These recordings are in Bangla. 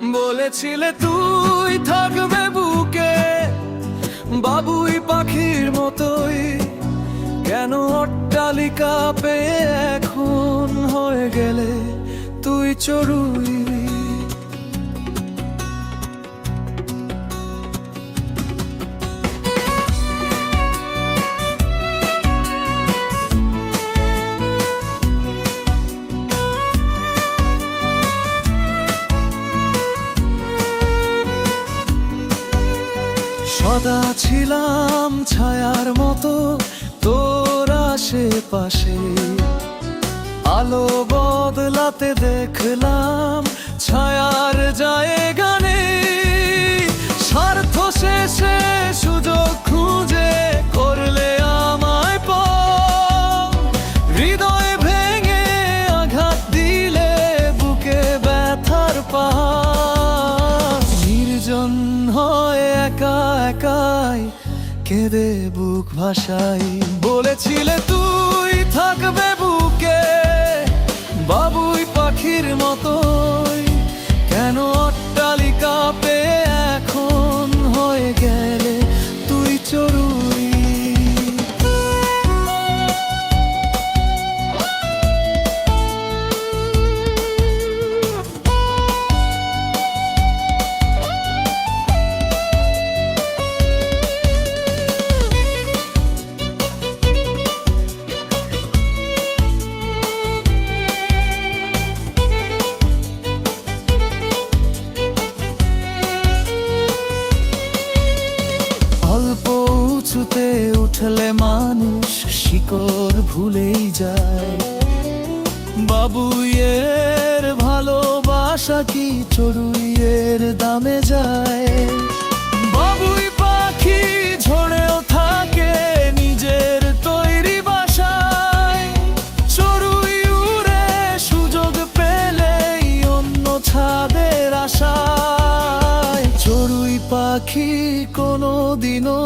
বলেছিলে তুই থাকবে বুকে, বাবুই পাখির মতোই। কেন অট্টালিকা পেয়ে এখন হয়ে গেলে তুই চড়ুই? সদা ছিলাম ছায়ার মতো তোর আশেপাশে। আলো বদলাতে দেখলাম ছায়ার জায়গা নেই স্বার্থ শেষে সুযোগ খুঁজে করলে আমায় হৃদয় ভেঙে আঘাত দিলে বুকে ব্যথার পা নির্জন হয় একা একাই কেঁদে বুক ভাসাই। বলেছিলে উঠলে মানুষ শিকড় ভুলেই যায়। বাবুইয়ের ভালোবাসা কি চড়ুইয়ের দামে যায়? বাবুই পাখি ঝড়েও থাকে নিজের তৈরি বাসায়। চড়ুই উড়ে সুযোগ পেলেই অন্য ছাদের আশায়। চড়ুই পাখি কোনো দিনও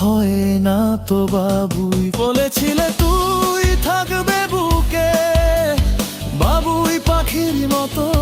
হয় না তো বাবুই। বলেছিলে তুই থাকবে বুকে বাবুই পাখির মতো।